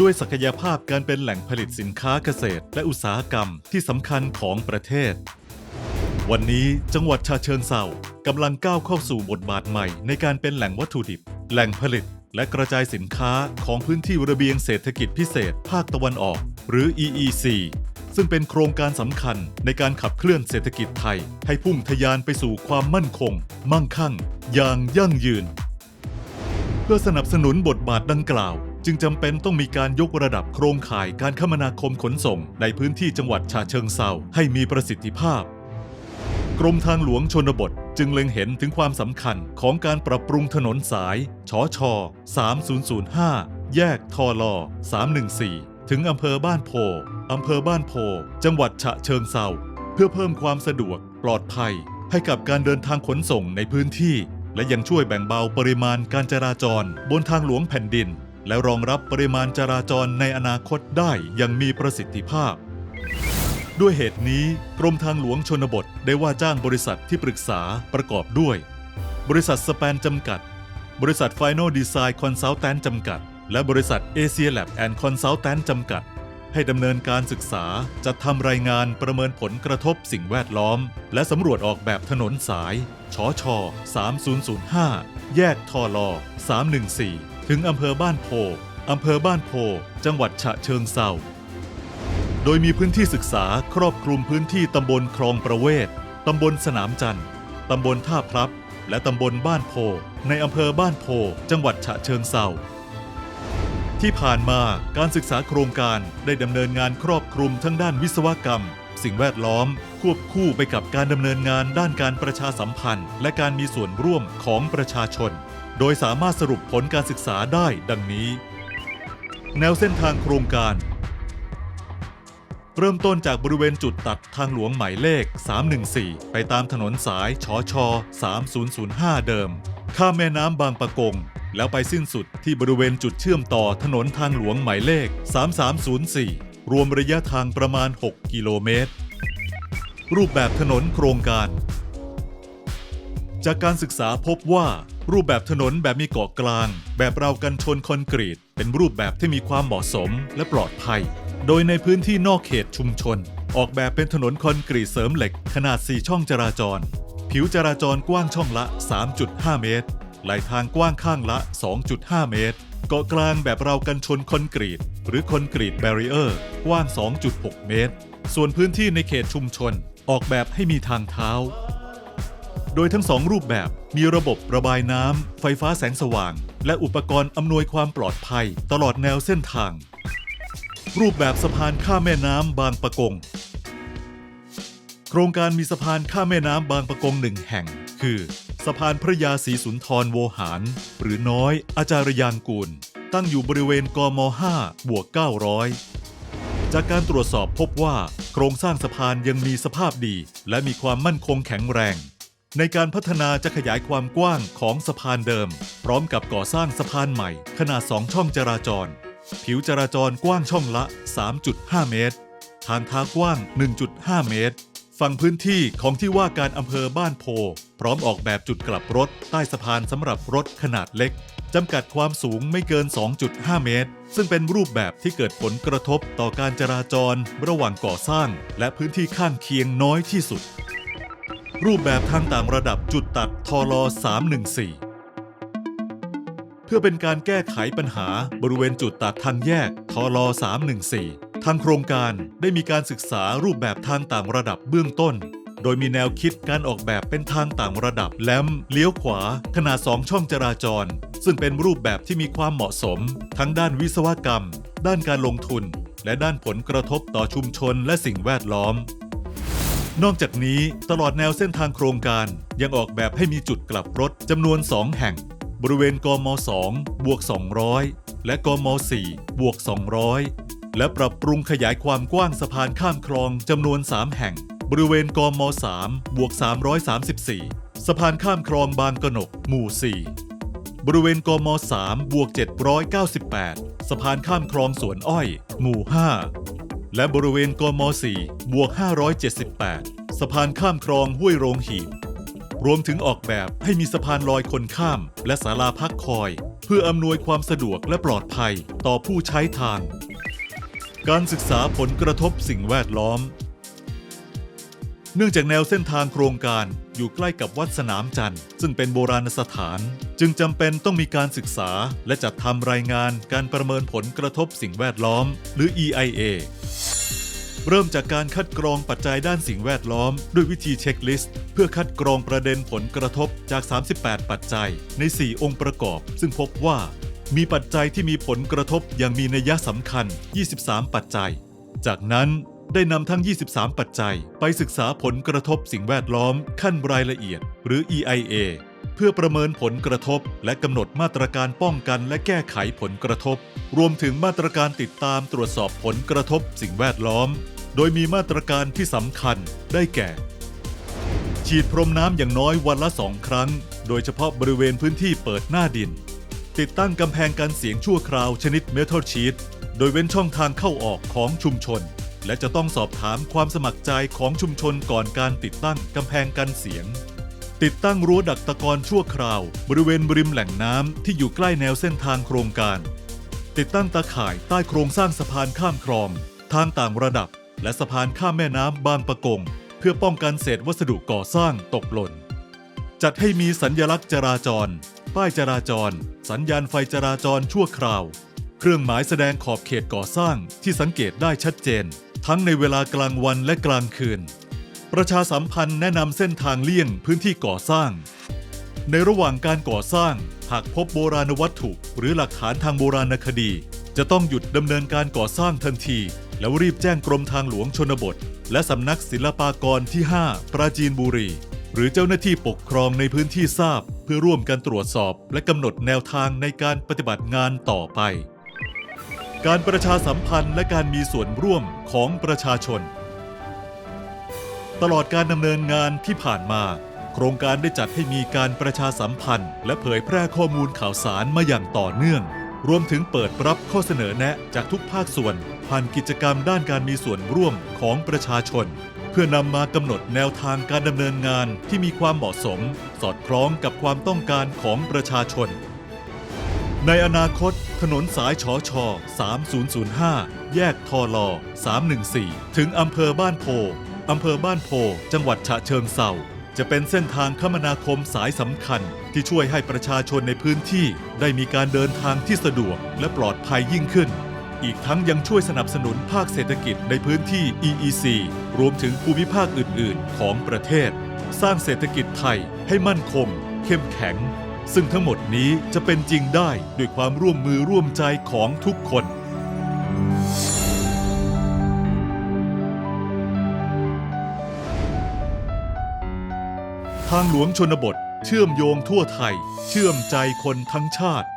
ด้วยศักยภาพการเป็นแหล่งผลิตสินค้าเกษตร และอุตสาหกรรมที่สำคัญของประเทศ วันนี้จังหวัดชาเชิงเซากำลังก้าวเข้าสู่บทบาทใหม่ในการเป็นแหล่งวัตถุดิบ แหล่งผลิต และกระจายสินค้าของพื้นที่ระเบียงเศรษฐกิจพิเศษ ภาคตะวันออก หรือ EEC ซึ่งเป็นโครงการสำคัญในการขับเคลื่อนเศรษฐกิจไทย ให้พุ่งทะยานไปสู่ความมั่นคง มั่งคั่ง อย่างยั่งยืน เพื่อสนับสนุนบทบาทดังกล่าว จึงจำเป็นต้องมีการยกระดับโครงข่ายการคมนาคมขนส่ง ในพื้นที่จังหวัดฉะเชิงเซาให้มีประสิทธิภาพ กรมทางหลวงชนบทจึงเล็งเห็นถึงความสำคัญของการปรับปรุงถนนสายชอชอ3005 แยกทอลอ314 ถึงอำเภอบ้านโพอำเภอบ้านโพ จังหวัดฉะเชิงเซาเพื่อเพิ่มความสะดวกปลอดภัย ให้กับการเดินทางขนส่งในพื้นที่ และยังช่วยแบ่งเบาปริมาณการจราจรบนทางหลวงแผ่นดิน และรองรับปริมาณจราจรในอนาคตได้อย่างมีประสิทธิภาพ ด้วยเหตุนี้กรมทางหลวงชนบทได้ว่าจ้างบริษัทที่ปรึกษาประกอบด้วย บริษัทสแปนจำกัด บริษัท Final Design Consultant จำกัด และบริษัท Asia Lab and Consultant จำกัด ให้ดำเนินการศึกษาจัดทำรายงานประเมินผลกระทบสิ่งแวดล้อม และสำรวจออกแบบถนนสายชช3005 แยกทอลอ314 ถึงอำเภอบ้านโพ อำเภอบ้านโพ จังหวัดฉะเชิงเซาโดยมีพื้นที่ศึกษาครอบคลุมพื้นที่ตำบลคลองประเวศ ตำบลสนามจันทร์ ตำบลท่าพลับ และตำบลบ้านโพ ในอำเภอบ้านโพ จังหวัดฉะเชิงเซาที่ผ่านมาการศึกษาโครงการได้ดำเนินงานครอบคลุมทั้งด้านวิศวกรรม สิ่งแวดล้อม ควบคู่ไปกับการดำเนินงานด้านการประชาสัมพันธ์ และการมีส่วนร่วมของประชาชน โดยสามารถสรุปผลการศึกษาได้ดังนี้ แนวเส้นทางโครงการ เริ่มต้นจากบริเวณจุดตัดทางหลวงหมายเลข 314 ไปตามถนนสายชอชอ3005 เดิม ข้ามแม่น้ำบางปะกง แล้วไปสิ้นสุดที่บริเวณจุดเชื่อมต่อถนนทางหลวงหมายเลข 3304 รวมระยะทางประมาณ 6 กิโลเมตร รูปแบบถนนโครงการ จากการศึกษาพบว่า รูปแบบถนนแบบมีเกาะกลาง แบบเรากันชนคอนกรีต เป็นรูปแบบที่มีความเหมาะสมและปลอดภัย โดยในพื้นที่นอกเขตชุมชน ออกแบบเป็นถนนคอนกรีตเสริมเหล็ก ขนาด 4 ช่องจราจร ผิวจราจรกว้างช่องละ 3.5 เมตรไหลทางกว้างข้างละ 2.5 เมตร เกาะกลางแบบเรากันชนคอนกรีต หรือคอนกรีตแบรีเออร์กว้าง 2.6 เมตร ส่วนพื้นที่ในเขตชุมชน ออกแบบให้มีทางเท้า โดยทั้งสองรูปแบบมีระบบระบายน้ำ ไฟฟ้าแสงสว่าง และอุปกรณ์อำนวยความปลอดภัย ตลอดแนวเส้นทาง รูปแบบสะพานข้ามแม่น้ำบางปะกง โครงการมีสะพานข้ามแม่น้ำบางปะกงหนึ่งแห่ง คือสะพานพระยาศรีสุนทรโวหาร หรือน้อยอาจารยางกูล ตั้งอยู่บริเวณกม 5 บวก 900 จากการตรวจสอบพบว่า โครงสร้างสะพานยังมีสภาพดี และมีความมั่นคงแข็งแรง ในการพัฒนาจะขยายความกว้างของสะพานเดิม พร้อมกับก่อสร้างสะพานใหม่ ขนาด 2 ช่องจราจร ผิวจราจรกว้างช่องละ 3.5 เมตร ทางเท้ากว้าง 1.5 เมตร ฝั่งพื้นที่ของที่ว่าการอำเภอบ้านโพ พร้อมออกแบบจุดกลับรถ ใต้สะพานสำหรับรถขนาดเล็กจำกัดความสูงไม่เกิน 2.5 เมตร ซึ่งเป็นรูปแบบที่เกิดผลกระทบต่อการจราจร ระหว่างก่อสร้าง และพื้นที่ข้างเคียงน้อยที่สุด รูปแบบทางต่างระดับจุดตัดทอลอ314 เพื่อเป็นการแก้ไขปัญหาบริเวณจุดตัดทางแยกทอลอ314 ทางโครงการได้มีการศึกษารูปแบบทางต่างระดับเบื้องต้น โดยมีแนวคิดการออกแบบเป็นทางต่างระดับแหลมเลี้ยวขวา ขนาด 2 ช่องจราจร ซึ่งเป็นรูปแบบที่มีความเหมาะสม ทั้งด้านวิศวกรรม ด้านการลงทุน และด้านผลกระทบต่อชุมชนและสิ่งแวดล้อม นอกจากนี้ตลอดแนวเส้นทางโครงการยังออกแบบให้มีจุดกลับรถจำนวน 2 แห่ง บริเวณกม 2 บวก 200 และกม 4 บวก 200 และปรับปรุงขยายความกว้างสะพานข้ามคลองจำนวน 3 แห่ง บริเวณกม 3 บวก 334 สะพานข้ามคลองบางกะหนก หมู่ 4 บริเวณกม 3 บวก 798 สะพานข้ามคลองสวนอ้อย หมู่ 5 และบริเวณกม 4 บวก 578 สะพานข้ามคลองห้วยโรงหีบ รวมถึงออกแบบให้มีสะพานลอยคนข้าม และศาลาพักคอย เพื่ออำนวยความสะดวกและปลอดภัยต่อผู้ใช้ทาง การศึกษาผลกระทบสิ่งแวดล้อม เนื่องจากแนวเส้นทางโครงการอยู่ใกล้กับวัดสนามจันทร์ซึ่งเป็นโบราณสถาน จึงจำเป็นต้องมีการศึกษา และจัดทำรายงานการประเมินผลกระทบสิ่งแวดล้อม หรือ EIA เริ่มจากการคัดกรองปัจจัยด้านสิ่งแวดล้อม ด้วยวิธีเช็คลิสต์ เพื่อคัดกรองประเด็นผลกระทบจาก 38 ปัจจัย ใน 4 องค์ประกอบ ซึ่งพบว่า มีปัจจัยที่มีผลกระทบอย่างมีนัยสำคัญ 23 ปัจจัย จากนั้นได้นำทั้ง 23 ปัจจัย ไปศึกษาผลกระทบสิ่งแวดล้อม ขั้นรายละเอียด หรือ EIA เพื่อประเมินผลกระทบ และกำหนดมาตรการป้องกันและแก้ไขผลกระทบ รวมถึงมาตรการติดตามตรวจสอบผลกระทบสิ่งแวดล้อม โดยมีมาตรการที่สำคัญได้แก่ ฉีดพรมน้ำอย่างน้อยวันละสองครั้ง โดยเฉพาะบริเวณพื้นที่เปิดหน้าดิน ติดตั้งกำแพงกันเสียงชั่วคราวชนิดเมทัลชีตโดยเว้นช่องทางเข้าออกของชุมชน และจะต้องสอบถามความสมัครใจของชุมชนก่อนการติดตั้งกำแพงกันเสียง ติดตั้งรั้วดักตะกอนชั่วคราว บริเวณริมแหล่งน้ำที่อยู่ใกล้แนวเส้นทางโครงการ ติดตั้งตาข่ายใต้โครงสร้างสะพานข้ามคลอง ทางต่างระดับ และสะพานข้ามแม่น้ำบางปะกง เพื่อป้องกันเศษวัสดุก่อสร้างตกหล่น จัดให้มีสัญญลักษณ์จราจร ป้ายจราจร สัญญาณไฟจราจรชั่วคราว เครื่องหมายแสดงขอบเขตก่อสร้างที่สังเกตได้ชัดเจน ทั้งในเวลากลางวันและกลางคืน ประชาสัมพันธ์แนะนำเส้นทางเลี่ยงพื้นที่ก่อสร้าง ในระหว่างการก่อสร้างหากพบโบราณวัตถุ หรือหลักฐานทางโบราณคดี จะต้องหยุดดำเนินการก่อสร้างทันที แล้วรีบแจ้งกรมทางหลวงชนบท และสำนักศิลปากรที่ 5 ปราจีนบุรี หรือเจ้าหน้าที่ปกครองในพื้นที่ทราบ เพื่อร่วมกันตรวจสอบ และกำหนดแนวทางในการปฏิบัติงานต่อไป การประชาสัมพันธ์และการมีส่วนร่วมของประชาชน ตลอดการดำเนินงานที่ผ่านมา โครงการได้จัดให้มีการประชาสัมพันธ์ และเผยแพร่ข้อมูลข่าวสารมาอย่างต่อเนื่อง รวมถึงเปิดรับข้อเสนอแนะจากทุกภาคส่วน ผ่านกิจกรรมด้านการมีส่วนร่วมของประชาชน เพื่อนำมากำหนดแนวทางการดำเนินงานที่มีความเหมาะสม สอดคล้องกับความต้องการของประชาชน ในอนาคต ถนนสายชอชอ3005 แยกทอลอ314 ถึงอำเภอบ้านโพอำเภอบ้านโพ จังหวัดฉะเชิงเซา จะเป็นเส้นทางคมนาคมสายสำคัญที่ช่วยให้ประชาชนในพื้นที่ได้มีการเดินทางที่สะดวกและปลอดภัยยิ่งขึ้น อีกทั้งยังช่วยสนับสนุนภาคเศรษฐกิจในพื้นที่ EEC รวมถึงภูมิภาคอื่น ๆ ของประเทศ สร้างเศรษฐกิจไทยให้มั่นคง เข้มแข็ง ซึ่งทั้งหมดนี้จะเป็นจริงได้ด้วยความร่วมมือร่วมใจของทุกคน ทางหลวงชนบท เชื่อมโยงทั่วไทย เชื่อมใจคนทั้งชาติ